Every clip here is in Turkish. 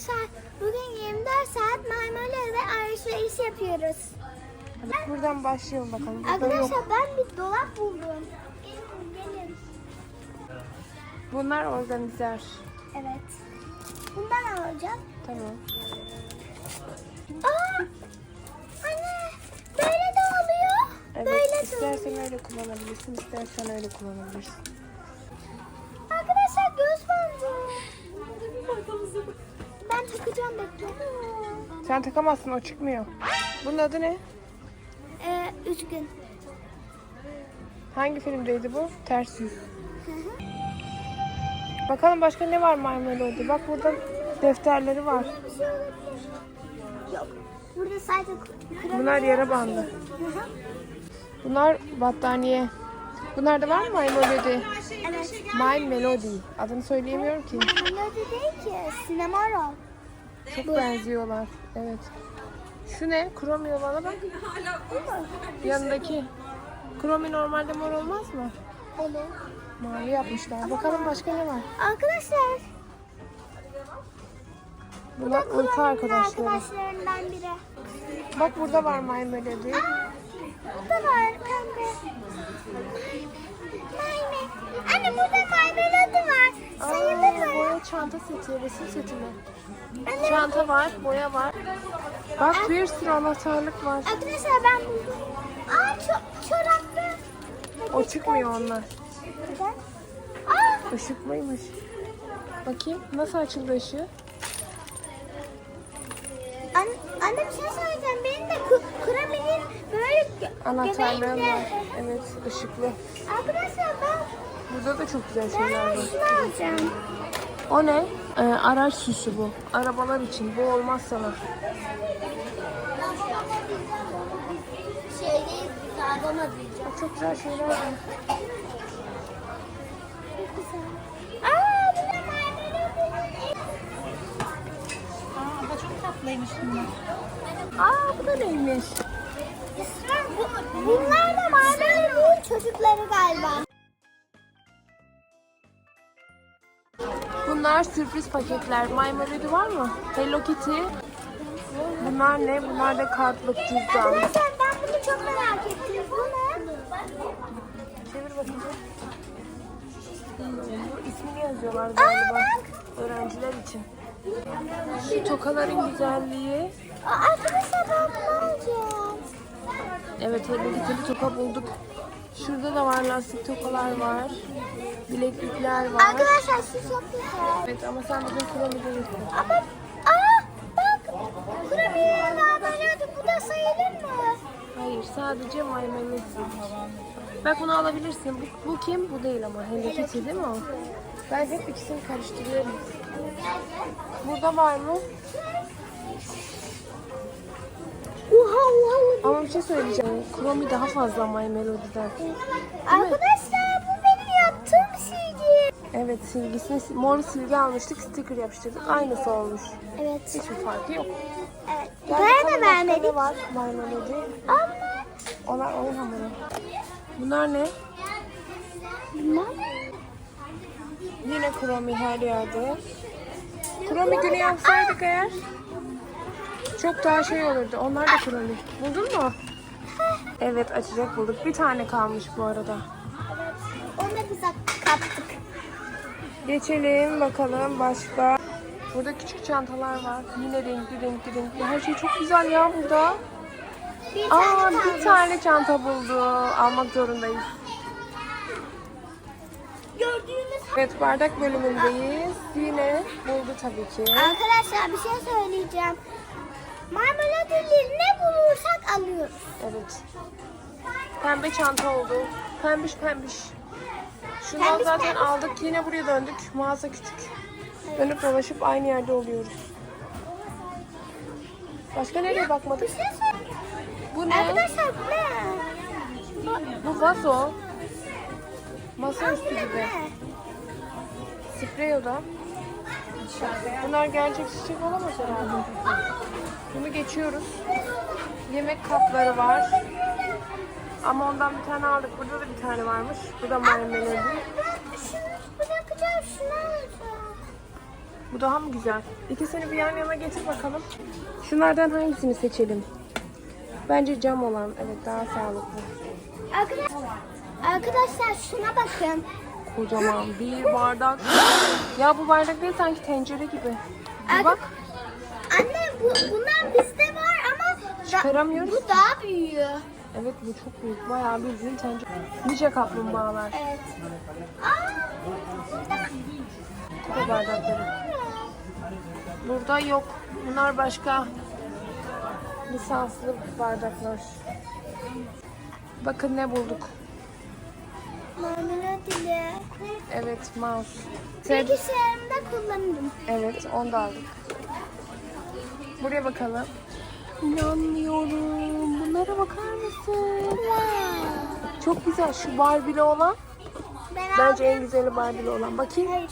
Arkadaşlar bugün 24 saat marmarayla ve alışveriş yapıyoruz. Hadi buradan başlayalım bakalım. Burada Arkadaşlar yok. ben bir dolap buldum. Gelin gelin. Bunlar organizer. Evet. Bundan alacağım. Tamam. Aa! Anne böyle de oluyor. Evet. Böyle de istersen öyle kullanabilirsin, istersen öyle kullanabilirsin. Arkadaşlar göz bandı. Ben takacağım bekle. Sen takamazsın, o çıkmıyor. Bunun adı ne? Ee, üç gün. Hangi filmdeydi bu? Ters Yüz. Bakalım başka ne var Marmelo'da? Bak burada defterleri var. Bir şey olabilir. Yok. Burada sadece. Bunlar yara bandı. Hı hı. Bunlar battaniye. Bunlar da var mı My Melody? Evet. My Melody. Adını söyleyemiyorum ki. Melodi değil ki. Sinema roll. Çok benziyorlar. Evet. Şu ne? Kromi olana bak. Yanındaki. Kromi normalde mor olmaz mı? Olur. Mavi yapmışlar. Bakalım başka ne var? Arkadaşlar. Bunlar uyku Kulağımın arkadaşları. arkadaşlarından biri. Bak burada var My Melody. Aa, burada var pembe. Mayme. Anne burada My Melody var. Aa, mı? boya çanta seti, resim seti mi? Çanta var, boya var. Bak bir sürü anahtarlık var. Arkadaşlar ben buldum. Aa ço- çoraplı. O çıkmıyor onlar. Neden? Aa Işık mıymış? Bakayım nasıl açıldı ışığı? Anne, anne bir şey söyleyeceğim. Benim de ku- Kurami'nin böyle Anahtarlığım var. Evet, ışıklı. Arkadaşlar ben, Burada da çok güzel şeyler ben var. şunu alacağım. O ne? Ee, araç süsü bu. Arabalar için. Bu olmaz sana. Şey. Bak çok güzel şeyler var. Çok güzel. Aa bu da maymunun Aa, bu çok tatlıymış bunlar. Aa bu da neymiş? bu, Bunlar da maymunun çocukları galiba. Bunlar sürpriz paketler. My Melody var mı? Hello Kitty. Bunlar ne? Bunlar da kartlık cüzdan. Arkadaşlar ben bunu çok merak ettim. Bu ne? Çevir bakayım. Bu ismini yazıyorlar galiba. Öğrenciler için. Şu tokaların güzelliği. Aa, Arkadaşlar ben bunu alacağım. Evet Hello Kitty'li toka bulduk. Şurada da var lastik tokalar var. Bileklikler var. Arkadaşlar şu çok güzel. Evet ama sen bugün kuramı değilsin. Ama aa bak Kurami'nin haberlerde bu da sayılır mı? Hayır sadece Melody. Bak bunu alabilirsin. Bu, bu kim? Bu değil ama. Hello Kitty değil mi o? Ben hep ikisini karıştırıyorum. Burada var mı? Ama bir şey söyleyeceğim. Chromie daha fazla My Melody'den. Arkadaşlar bu benim yaptığım silgi. Evet silgisini, mor silgi almıştık. Sticker yapıştırdık. Aynısı olmuş. Evet. Hiçbir farkı yok. Evet. Para da vermedik. var My Melody? Ama Onlar oyun hamuru. Bunlar ne? bunlar Yine Chromie her yerde. Chromie günü yapsaydık eğer çok daha şey olurdu. Onlar da Chromie. Buldun mu? Evet açacak bulduk. Bir tane kalmış bu arada. onu da biz kaptık. Geçelim bakalım başka. Burada küçük çantalar var. Yine renkli renkli renkli. Her şey çok güzel ya burada. Bir Aa tane bir tane çanta buldu. Almak zorundayız. Gördüğünüz Evet bardak bölümündeyiz. Yine buldu tabii ki. Arkadaşlar bir şey söyleyeceğim. Marmeladeli ne bulursak alıyoruz. Evet. Pembe çanta oldu. Pembiş pembiş. Şundan Pembiş zaten pembiş. aldık. Yine buraya döndük. Mağaza küçük. Dönüp dolaşıp aynı yerde oluyoruz. Başka nereye bakmadık? Bir şey. Bu ne? Arkadaşlar bu ne? Bu vazo. Masaüstü Bu gibi. Sprey o da. Bunlar gerçek çiçek olamaz herhalde. Bunu geçiyoruz. Yemek kapları var. Ama ondan bir tane aldık. Burada da bir tane varmış. Bu da alacağım. Bu daha mı güzel? İkisini bir yan yana getir bakalım. Şunlardan hangisini seçelim? Bence cam olan. Evet daha sağlıklı. Arkadaşlar, arkadaşlar şuna bakın. Kocaman bir bardak. Ya bu bardak değil sanki tencere gibi. Bir bak. Anne bu, bundan bizde var ama Çıkaramıyoruz. bu daha büyüğü. Evet bu çok büyük. Bayağı bildiğin tencere. Nice kaplumbağalar. Evet. Aa, Kupa bardakları. Burada yok. Bunlar başka lisanslı bardaklar. Bakın ne bulduk. Marmelat ile Evet mouse. Sen- bilgisayarımda kullanırım. Evet onu da aldık. Buraya bakalım. İnanmıyorum. Bunlara bakar mısın? Wow. Çok güzel. Şu Barbie'li olan. Ben Bence en aldım. güzeli Barbie'li olan. Bakayım. Hayır.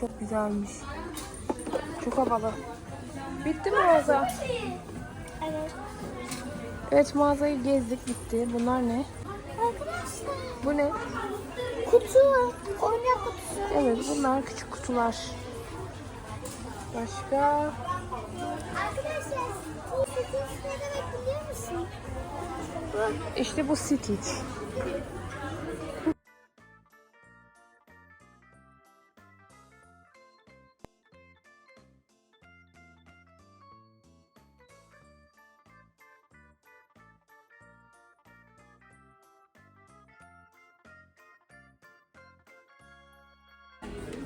Çok güzelmiş. Çok havalı. Bitti mi mağaza? Evet. Evet mağazayı gezdik bitti. Bunlar ne? Arkadaşlar Bu ne? Kutu. Oyuncak kutusu. Evet bunlar küçük kutular. Başka? Arkadaşlar bu kutusu ne demek biliyor musun? İşte bu Stitch.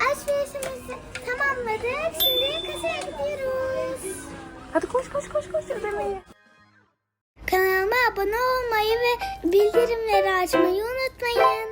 Alışverişimizi tamamladık. Şimdi kasaya gidiyoruz. Hadi koş koş koş koş ödemeyi. Kanalıma abone olmayı ve bildirimleri açmayı unutmayın.